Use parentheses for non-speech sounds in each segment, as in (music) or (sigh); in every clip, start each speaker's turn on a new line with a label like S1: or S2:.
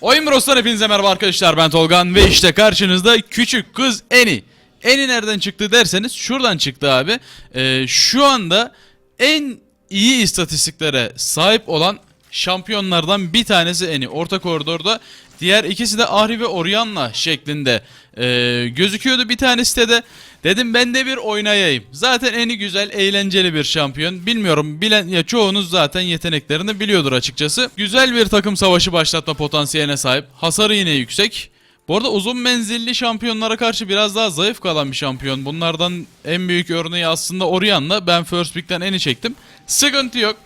S1: Oyun Bros'tan hepinize merhaba arkadaşlar ben Tolgan ve işte karşınızda küçük kız Eni. Eni nereden çıktı derseniz şuradan çıktı abi. Ee, şu anda en iyi istatistiklere sahip olan şampiyonlardan bir tanesi Eni. Orta koridorda diğer ikisi de Ahri ve Orianna şeklinde ee, gözüküyordu. Bir tanesi de dedim ben de bir oynayayım. Zaten Eni güzel eğlenceli bir şampiyon. Bilmiyorum bilen ya çoğunuz zaten yeteneklerini biliyordur açıkçası. Güzel bir takım savaşı başlatma potansiyeline sahip. Hasarı yine yüksek. Bu arada uzun menzilli şampiyonlara karşı biraz daha zayıf kalan bir şampiyon. Bunlardan en büyük örneği aslında Orianna. Ben First Pick'ten eni çektim. Sıkıntı yok.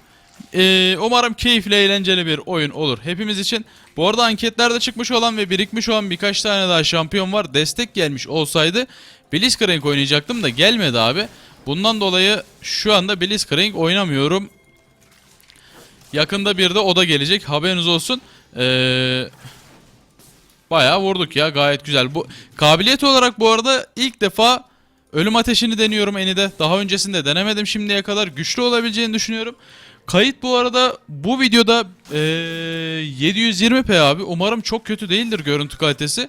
S1: Ee, umarım keyifli eğlenceli bir oyun olur hepimiz için. Bu arada anketlerde çıkmış olan ve birikmiş olan birkaç tane daha şampiyon var. Destek gelmiş olsaydı Blitzcrank oynayacaktım da gelmedi abi. Bundan dolayı şu anda Blitzcrank oynamıyorum. Yakında bir de o da gelecek haberiniz olsun. Eee... Bayağı vurduk ya gayet güzel. Bu kabiliyet olarak bu arada ilk defa ölüm ateşini deniyorum Eni'de. Daha öncesinde denemedim şimdiye kadar. Güçlü olabileceğini düşünüyorum. Kayıt bu arada bu videoda eee, 720p abi. Umarım çok kötü değildir görüntü kalitesi.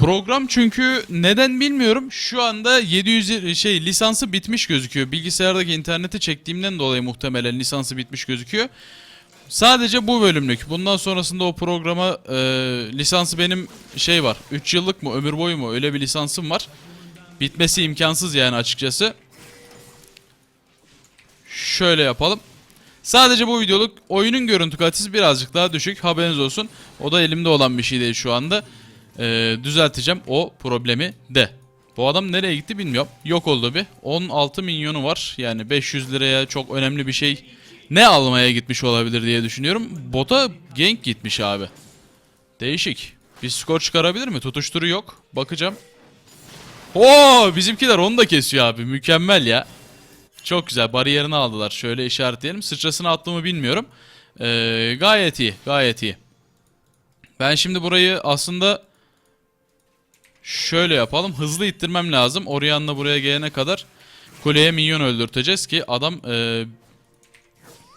S1: Program çünkü neden bilmiyorum. Şu anda 700 şey lisansı bitmiş gözüküyor. Bilgisayardaki interneti çektiğimden dolayı muhtemelen lisansı bitmiş gözüküyor. Sadece bu bölümlük. Bundan sonrasında o programa e, lisansı benim şey var. 3 yıllık mı ömür boyu mu öyle bir lisansım var. Bitmesi imkansız yani açıkçası. Şöyle yapalım. Sadece bu videoluk oyunun görüntü kalitesi birazcık daha düşük. Haberiniz olsun. O da elimde olan bir şey değil şu anda. E, düzelteceğim o problemi de. Bu adam nereye gitti bilmiyorum. Yok oldu bir. 16 milyonu var. Yani 500 liraya çok önemli bir şey ne almaya gitmiş olabilir diye düşünüyorum. Bota gank gitmiş abi. Değişik. Bir skor çıkarabilir mi? Tutuşturu yok. Bakacağım. Oo bizimkiler onu da kesiyor abi. Mükemmel ya. Çok güzel. Bariyerini aldılar. Şöyle işaretleyelim. Sıçrasını attığımı bilmiyorum. Ee, gayet iyi. Gayet iyi. Ben şimdi burayı aslında şöyle yapalım. Hızlı ittirmem lazım. Orianna buraya gelene kadar kuleye minyon öldürteceğiz ki adam e,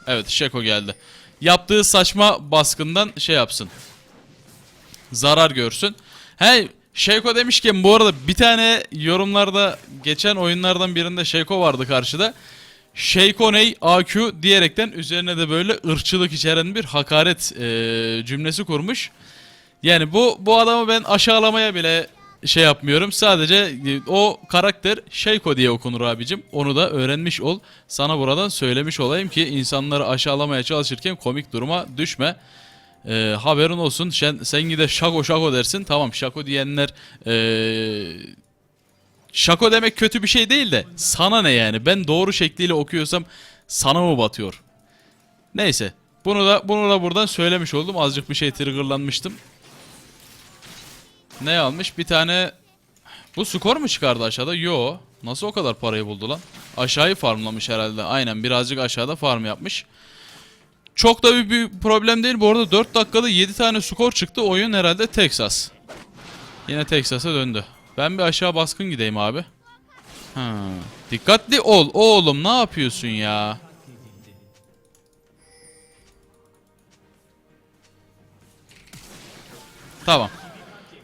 S1: Evet Şeko geldi. Yaptığı saçma baskından şey yapsın. Zarar görsün. He Şeko demişken bu arada bir tane yorumlarda geçen oyunlardan birinde Şeko vardı karşıda. Şeyko ney AQ diyerekten üzerine de böyle ırkçılık içeren bir hakaret e, cümlesi kurmuş. Yani bu bu adamı ben aşağılamaya bile şey yapmıyorum. Sadece e, o karakter Şeyko diye okunur abicim. Onu da öğrenmiş ol. Sana buradan söylemiş olayım ki insanları aşağılamaya çalışırken komik duruma düşme. Ee, haberin olsun. Sen, sen gide şako şako dersin. Tamam şako diyenler ee, şako demek kötü bir şey değil de sana ne yani? Ben doğru şekliyle okuyorsam sana mı batıyor? Neyse. Bunu da bunu da buradan söylemiş oldum. Azıcık bir şey triggerlanmıştım. Ne almış? Bir tane... Bu skor mu çıkardı aşağıda? Yo. Nasıl o kadar parayı buldu lan? Aşağıyı farmlamış herhalde. Aynen birazcık aşağıda farm yapmış. Çok da bir, bir problem değil. Bu arada 4 dakikada 7 tane skor çıktı. Oyun herhalde Texas. Yine Texas'a döndü. Ben bir aşağı baskın gideyim abi. Ha. Dikkatli ol oğlum ne yapıyorsun ya? Tamam.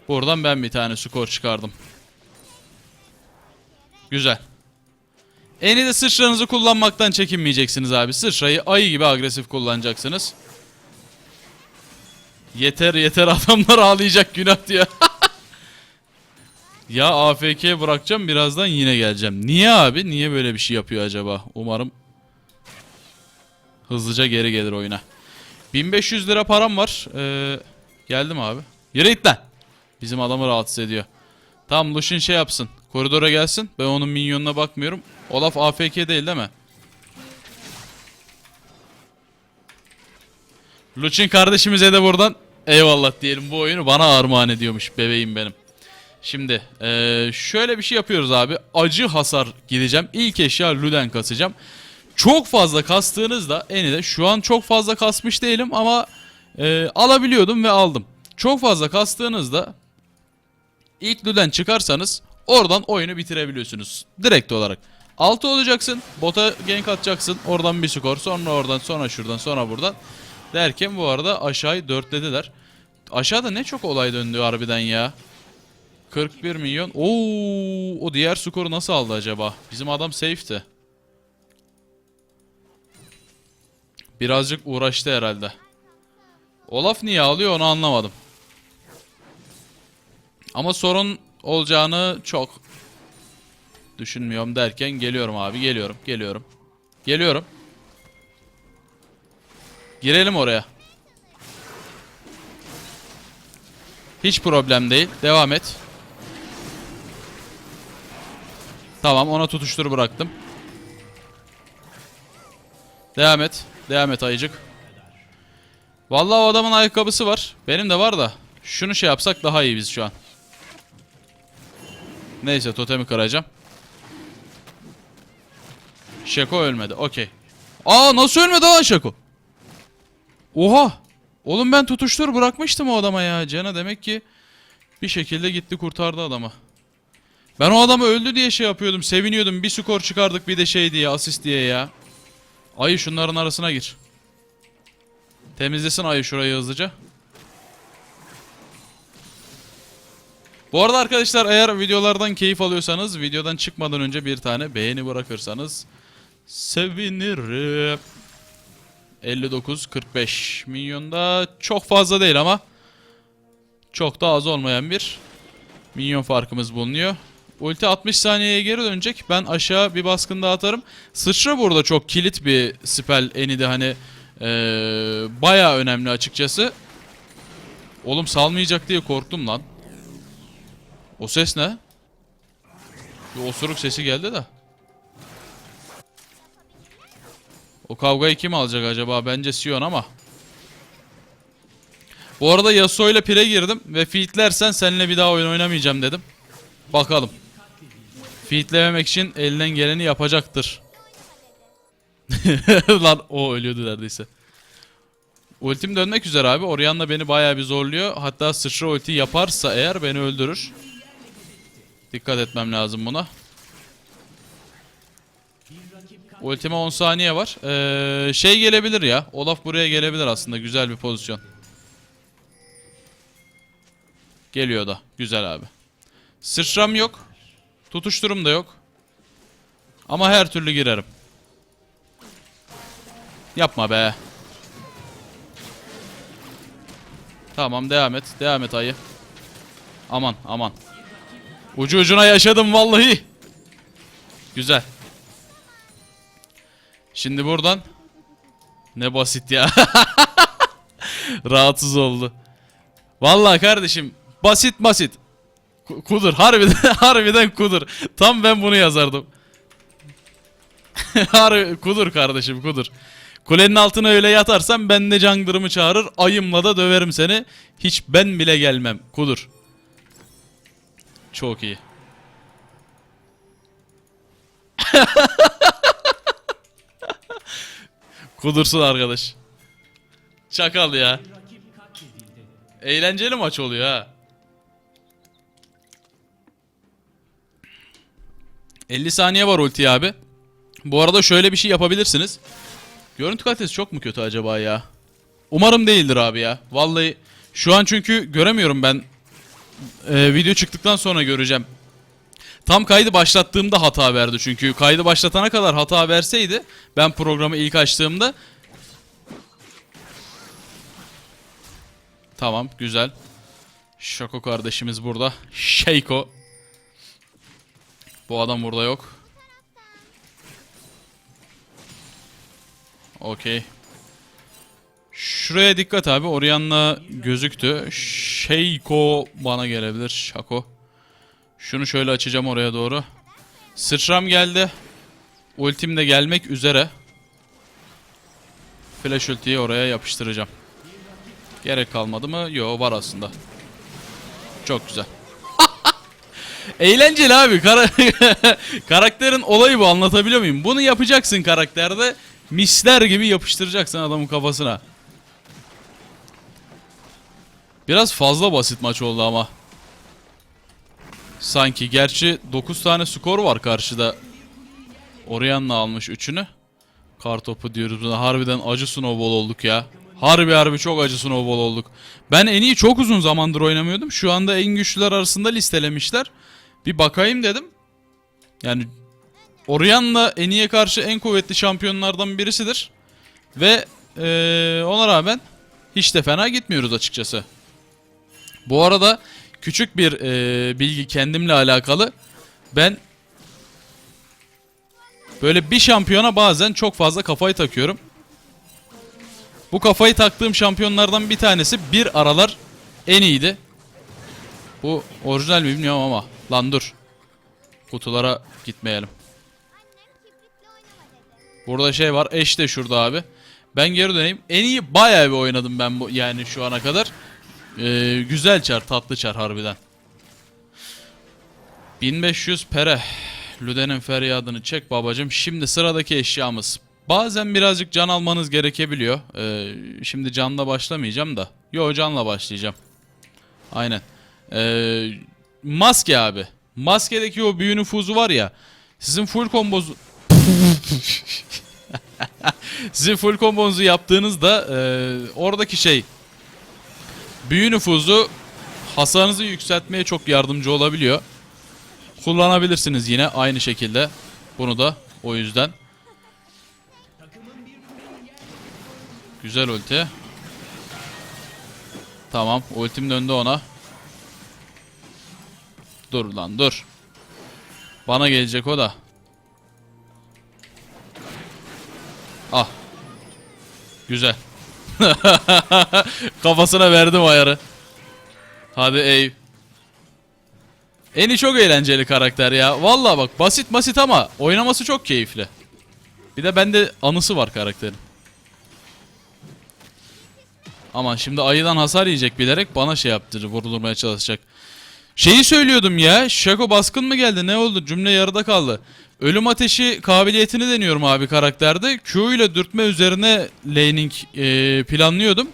S1: Buradan ben bir tane skor çıkardım. Güzel. Eni de sıçranızı kullanmaktan çekinmeyeceksiniz abi. Sıçrayı ayı gibi agresif kullanacaksınız. Yeter yeter adamlar ağlayacak günah diyor. (laughs) ya AFK bırakacağım birazdan yine geleceğim. Niye abi? Niye böyle bir şey yapıyor acaba? Umarım hızlıca geri gelir oyuna. 1500 lira param var. Ee, geldim abi. Yürü git lan. Bizim adamı rahatsız ediyor. Tamam Lucian şey yapsın. Koridora gelsin. Ben onun minyonuna bakmıyorum. Olaf AFK değil değil mi? Lucian kardeşimize de buradan eyvallah diyelim bu oyunu bana armağan ediyormuş bebeğim benim. Şimdi eee, şöyle bir şey yapıyoruz abi. Acı hasar gideceğim. İlk eşya Luden kasacağım. Çok fazla kastığınızda eni de şu an çok fazla kasmış değilim ama eee, alabiliyordum ve aldım. Çok fazla kastığınızda ilk Luden çıkarsanız oradan oyunu bitirebiliyorsunuz. Direkt olarak. 6 olacaksın. Bota gank atacaksın. Oradan bir skor. Sonra oradan sonra şuradan sonra buradan. Derken bu arada aşağıyı dörtlediler. Aşağıda ne çok olay döndü harbiden ya. 41 milyon. Oo, o diğer skoru nasıl aldı acaba? Bizim adam safe'ti. Birazcık uğraştı herhalde. Olaf niye alıyor onu anlamadım. Ama sorun olacağını çok düşünmüyorum derken geliyorum abi geliyorum geliyorum. Geliyorum. Girelim oraya. Hiç problem değil. Devam et. Tamam ona tutuştur bıraktım. Devam et. Devam et ayıcık. Vallahi o adamın ayakkabısı var. Benim de var da. Şunu şey yapsak daha iyi biz şu an. Neyse totemi kıracağım. Şeko ölmedi. Okey. Aa nasıl ölmedi lan Şeko? Oha. Oğlum ben tutuştur bırakmıştım o adama ya. Cana demek ki bir şekilde gitti kurtardı adamı. Ben o adamı öldü diye şey yapıyordum. Seviniyordum. Bir skor çıkardık bir de şey diye asist diye ya. Ayı şunların arasına gir. Temizlesin ayı şurayı hızlıca. Bu arada arkadaşlar eğer videolardan keyif alıyorsanız videodan çıkmadan önce bir tane beğeni bırakırsanız sevinirim. 59-45 milyonda çok fazla değil ama çok da az olmayan bir milyon farkımız bulunuyor. Ulti 60 saniyeye geri dönecek. Ben aşağı bir baskın daha atarım. Sıçra burada çok kilit bir spell enidi hani ee, baya önemli açıkçası. Oğlum salmayacak diye korktum lan. O ses ne? Bir osuruk sesi geldi de. O kavgayı kim alacak acaba? Bence Sion ama. Bu arada Yasuo ile pire girdim ve feedlersen seninle bir daha oyun oynamayacağım dedim. Bakalım. Feedlememek için elinden geleni yapacaktır. (laughs) Lan o ölüyordu neredeyse. Ultim dönmek üzere abi. Orianna beni bayağı bir zorluyor. Hatta sıçra ulti yaparsa eğer beni öldürür. Dikkat etmem lazım buna. Ultime 10 saniye var. Ee, şey gelebilir ya. Olaf buraya gelebilir aslında. Güzel bir pozisyon. Geliyor da. Güzel abi. Sıçram yok. Tutuşturum da yok. Ama her türlü girerim. Yapma be. Tamam devam et. Devam et ayı. Aman aman. Ucu ucuna yaşadım vallahi. Güzel. Şimdi buradan ne basit ya. (laughs) Rahatsız oldu. Vallahi kardeşim basit basit. Ku- Kudur harbiden (laughs) harbiden kudur. Tam ben bunu yazardım. (laughs) Harbi kudur kardeşim kudur. Kulenin altına öyle yatarsan ben de jungler'ımı çağırır ayımla da döverim seni. Hiç ben bile gelmem. Kudur. Çok iyi. (laughs) Kudursun arkadaş. Çakal ya. Eğlenceli maç oluyor ha. 50 saniye var ulti abi. Bu arada şöyle bir şey yapabilirsiniz. Görüntü kalitesi çok mu kötü acaba ya? Umarım değildir abi ya. Vallahi şu an çünkü göremiyorum ben. Ee, video çıktıktan sonra göreceğim. Tam kaydı başlattığımda hata verdi çünkü. Kaydı başlatana kadar hata verseydi ben programı ilk açtığımda Tamam güzel. Şako kardeşimiz burada. Şeyko. Bu adam burada yok. Okey. Şuraya dikkat abi. Orianna gözüktü. Şeyko bana gelebilir. Şako. Şunu şöyle açacağım oraya doğru. Sıçram geldi. Ultim de gelmek üzere. Flash ultiyi oraya yapıştıracağım. Gerek kalmadı mı? Yo var aslında. Çok güzel. (laughs) Eğlenceli abi. Kara (laughs) Karakterin olayı bu anlatabiliyor muyum? Bunu yapacaksın karakterde. Misler gibi yapıştıracaksın adamın kafasına. Biraz fazla basit maç oldu ama. Sanki. Gerçi 9 tane skor var karşıda. Orianna almış 3'ünü. Kartopu diyoruz buna. Harbiden acı snowball olduk ya. Harbi harbi çok acı snowball olduk. Ben en iyi çok uzun zamandır oynamıyordum. Şu anda en güçlüler arasında listelemişler. Bir bakayım dedim. Yani Orianna en iyiye karşı en kuvvetli şampiyonlardan birisidir. Ve eee, ona rağmen hiç de fena gitmiyoruz açıkçası. Bu arada küçük bir eee, bilgi kendimle alakalı. Ben böyle bir şampiyona bazen çok fazla kafayı takıyorum. Bu kafayı taktığım şampiyonlardan bir tanesi bir aralar en iyiydi. Bu orijinal mi bilmiyorum ama. Lan dur. Kutulara gitmeyelim. Burada şey var. Eş de şurada abi. Ben geri döneyim. En iyi bayağı bir oynadım ben bu yani şu ana kadar. Ee, güzel çar, tatlı çar harbiden. 1500 pere. Lüden'in feryadını çek babacım. Şimdi sıradaki eşyamız. Bazen birazcık can almanız gerekebiliyor. Ee, şimdi canla başlamayacağım da. Yo canla başlayacağım. Aynen. Ee, maske abi. Maskedeki o büyü nüfuzu var ya. Sizin full kombozu... (laughs) Sizin full kombonuzu yaptığınızda e, oradaki şey büyü nüfuzu hasarınızı yükseltmeye çok yardımcı olabiliyor. Kullanabilirsiniz yine aynı şekilde. Bunu da o yüzden. Güzel ulti. Tamam ultim döndü ona. Dur lan dur. Bana gelecek o da. Ah. Güzel. (laughs) Kafasına verdim ayarı. Hadi ey. Eni çok eğlenceli karakter ya. Vallahi bak basit basit ama oynaması çok keyifli. Bir de bende anısı var karakterin. Aman şimdi ayıdan hasar yiyecek bilerek bana şey yaptırır, vurulmaya çalışacak. Şeyi söylüyordum ya. Şako baskın mı geldi? Ne oldu? Cümle yarıda kaldı. Ölüm ateşi kabiliyetini deniyorum abi karakterde. Q ile dürtme üzerine laning e, planlıyordum.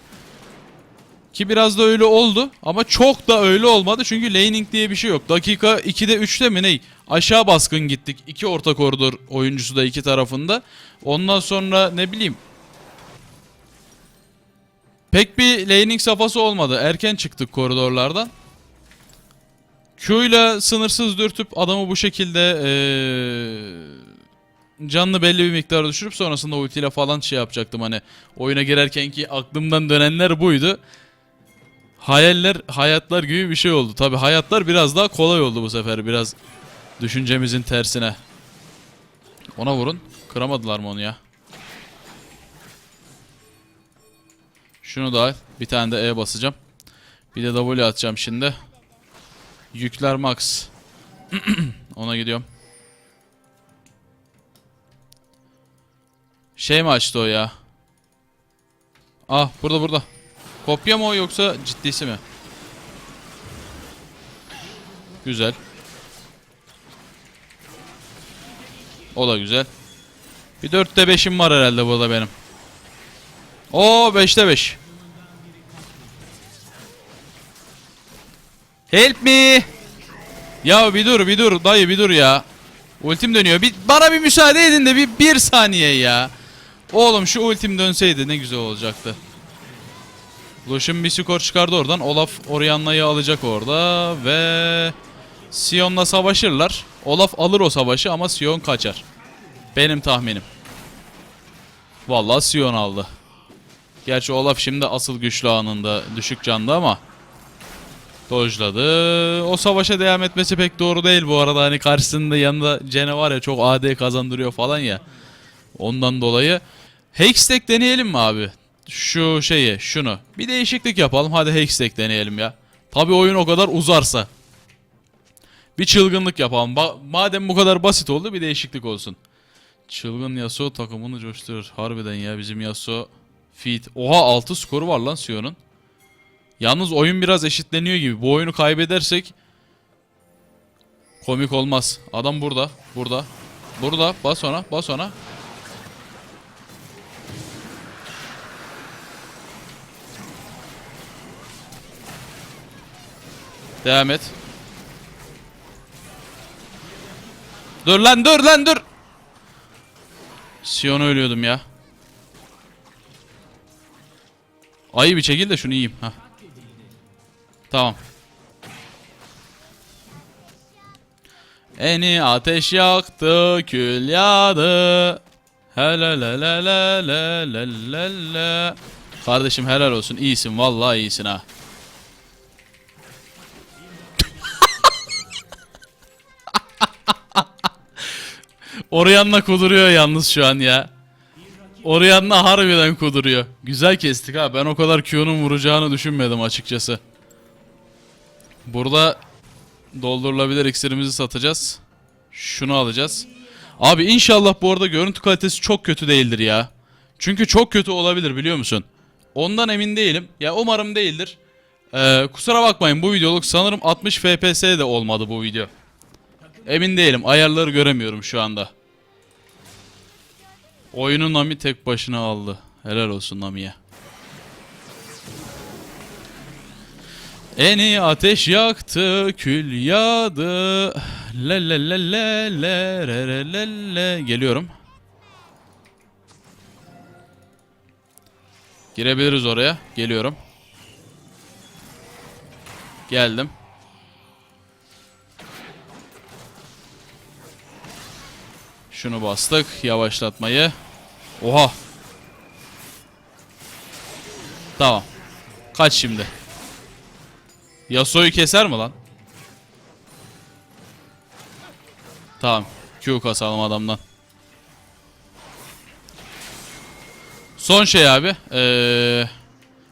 S1: Ki biraz da öyle oldu. Ama çok da öyle olmadı. Çünkü laning diye bir şey yok. Dakika 2'de 3'te mi ne? Aşağı baskın gittik. İki orta koridor oyuncusu da iki tarafında. Ondan sonra ne bileyim. Pek bir laning safhası olmadı. Erken çıktık koridorlardan. Q sınırsız dürtüp adamı bu şekilde eee canlı belli bir miktar düşürüp sonrasında ultiyle falan şey yapacaktım hani oyuna girerken ki aklımdan dönenler buydu. Hayaller hayatlar gibi bir şey oldu. Tabi hayatlar biraz daha kolay oldu bu sefer biraz düşüncemizin tersine. Ona vurun. Kıramadılar mı onu ya? Şunu da al. Bir tane de E basacağım. Bir de W atacağım şimdi. Yükler max. (clears throat) Ona gidiyorum. Şey mi açtı o ya? Ah burada burada. Kopya mı o yoksa ciddisi mi? Güzel. O da güzel. Bir 4'te 5'im var herhalde burada benim. Oo 5'te 5. Help me. Ya bir dur bir dur dayı bir dur ya. Ultim dönüyor. Bir, bana bir müsaade edin de bir, bir saniye ya. Oğlum şu ultim dönseydi ne güzel olacaktı. Lucian bir skor çıkardı oradan. Olaf Orianna'yı alacak orada ve Sion'la savaşırlar. Olaf alır o savaşı ama Sion kaçar. Benim tahminim. Vallahi Sion aldı. Gerçi Olaf şimdi asıl güçlü anında düşük canda ama Dojladı. O savaşa devam etmesi pek doğru değil bu arada. Hani karşısında yanında Cene var ya çok AD kazandırıyor falan ya. Ondan dolayı Hextech deneyelim mi abi? Şu şeyi, şunu. Bir değişiklik yapalım. Hadi Hextech deneyelim ya. Tabi oyun o kadar uzarsa. Bir çılgınlık yapalım. Ba- madem bu kadar basit oldu bir değişiklik olsun. Çılgın Yasuo takımını coşturur. Harbiden ya bizim Yasuo fit. Oha 6 skoru var lan Sion'un. Yalnız oyun biraz eşitleniyor gibi. Bu oyunu kaybedersek komik olmaz. Adam burada, burada. Burada. Bas ona, bas ona. Devam et. Dur lan dur lan dur. Sion'u ölüyordum ya. Ayı bir çekil de şunu yiyeyim. Hah. Tamam. Eni ateş yaktı, kül yağdı. Hele le le. Kardeşim helal olsun. iyisin vallahi iyisin ha. (laughs) Orianna kuduruyor yalnız şu an ya. Orianna harbiden kuduruyor. Güzel kestik ha. Ben o kadar Q'nun vuracağını düşünmedim açıkçası. Burada doldurulabilir iksirimizi satacağız. Şunu alacağız. Abi inşallah bu arada görüntü kalitesi çok kötü değildir ya. Çünkü çok kötü olabilir biliyor musun? Ondan emin değilim. Ya umarım değildir. Ee, kusura bakmayın bu videoluk sanırım 60 FPS de olmadı bu video. Emin değilim. Ayarları göremiyorum şu anda. Oyunu Nami tek başına aldı. Helal olsun Nami'ye. Eni ateş yaktı, kül yağdı. Le le le le le re re le le. Geliyorum. Girebiliriz oraya. Geliyorum. Geldim. Şunu bastık. Yavaşlatmayı. Oha. Tamam. Kaç şimdi? Yasuo'yu keser mi lan? Tamam. Q kasalım adamdan. Son şey abi. Ee,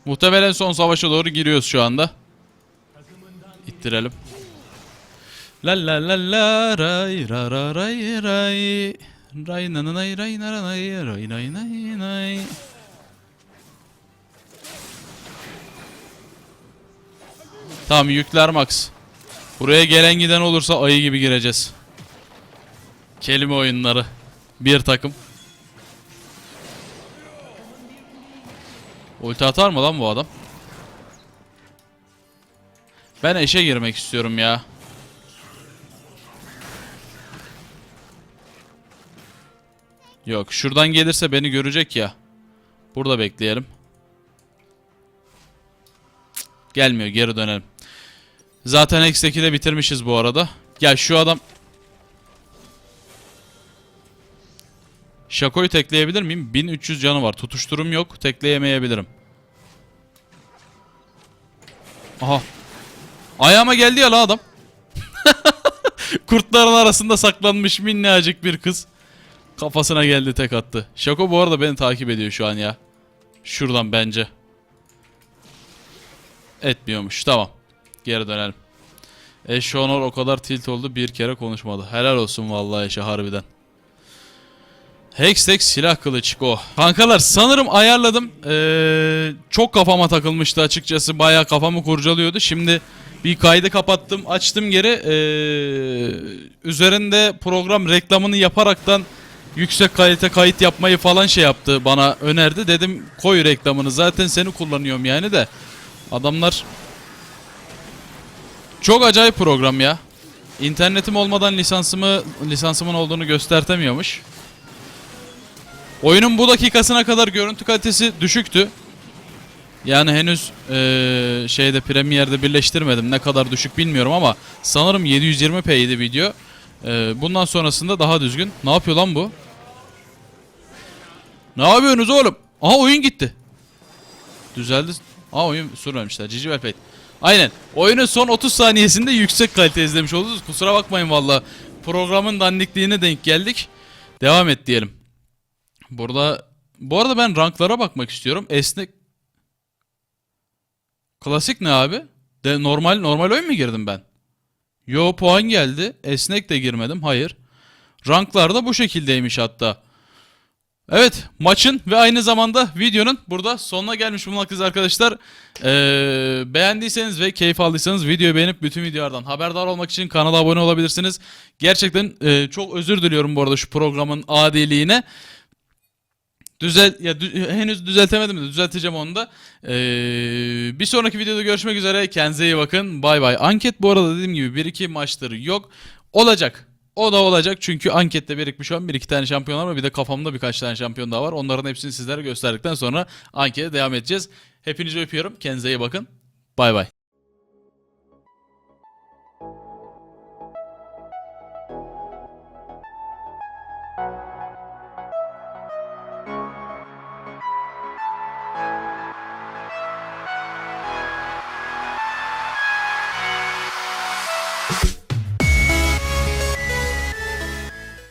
S1: muhtemelen son savaşa doğru giriyoruz şu anda. İttirelim. La la la la ray ra ra ray ray. Ray na na nay ray na ra nay ray nay nay nay. Tamam yükler max. Buraya gelen giden olursa ayı gibi gireceğiz. Kelime oyunları. Bir takım. Ulti atar mı lan bu adam? Ben eşe girmek istiyorum ya. Yok şuradan gelirse beni görecek ya. Burada bekleyelim. Gelmiyor geri dönelim. Zaten X'teki de bitirmişiz bu arada. Gel şu adam... Şakoyu tekleyebilir miyim? 1300 canı var. Tutuşturum yok. Tekleyemeyebilirim. Aha. Ayağıma geldi ya la adam. (laughs) Kurtların arasında saklanmış minnacık bir kız. Kafasına geldi tek attı. Şako bu arada beni takip ediyor şu an ya. Şuradan bence. Etmiyormuş. Tamam. Geri dönelim. Eşe Honor o kadar tilt oldu bir kere konuşmadı. Helal olsun vallahi Eşe harbiden. Hextech silah kılıç go. Kankalar sanırım ayarladım. Ee, çok kafama takılmıştı açıkçası. Bayağı kafamı kurcalıyordu. Şimdi bir kaydı kapattım açtım geri. Ee, üzerinde program reklamını yaparaktan yüksek kalite kayıt yapmayı falan şey yaptı. Bana önerdi. Dedim koy reklamını zaten seni kullanıyorum yani de. Adamlar çok acayip program ya. İnternetim olmadan lisansımı lisansımın olduğunu göstertemiyormuş. Oyunun bu dakikasına kadar görüntü kalitesi düşüktü. Yani henüz eee, şeyde Premiere'de birleştirmedim. Ne kadar düşük bilmiyorum ama sanırım 720p'ydi video. Eee, bundan sonrasında daha düzgün. Ne yapıyor lan bu? Ne yapıyorsunuz oğlum? Aha oyun gitti. Düzeldi. Aa oyun sürmemişler. Cici Velpet. Aynen. Oyunun son 30 saniyesinde yüksek kalite izlemiş oldunuz. Kusura bakmayın valla. Programın dandikliğine denk geldik. Devam et diyelim. Burada bu arada ben ranklara bakmak istiyorum. Esnek Klasik ne abi? De normal normal oyun mu girdim ben? Yo puan geldi. Esnek de girmedim. Hayır. Ranklar da bu şekildeymiş hatta. Evet maçın ve aynı zamanda videonun burada sonuna gelmiş bulunmaktayız arkadaşlar. Ee, beğendiyseniz ve keyif aldıysanız videoyu beğenip bütün videolardan haberdar olmak için kanala abone olabilirsiniz. Gerçekten e, çok özür diliyorum bu arada şu programın adiliğine. Düzel ya dü- henüz düzeltemedim de düzelteceğim onu da. Ee, bir sonraki videoda görüşmek üzere. Kendinize iyi bakın. Bay bay. Anket bu arada dediğim gibi 1-2 maçları yok. Olacak. O da olacak çünkü ankette birikmiş olan bir iki tane şampiyonlar var. Bir de kafamda birkaç tane şampiyon daha var. Onların hepsini sizlere gösterdikten sonra ankete devam edeceğiz. Hepinizi öpüyorum. Kendinize iyi bakın. Bay bay.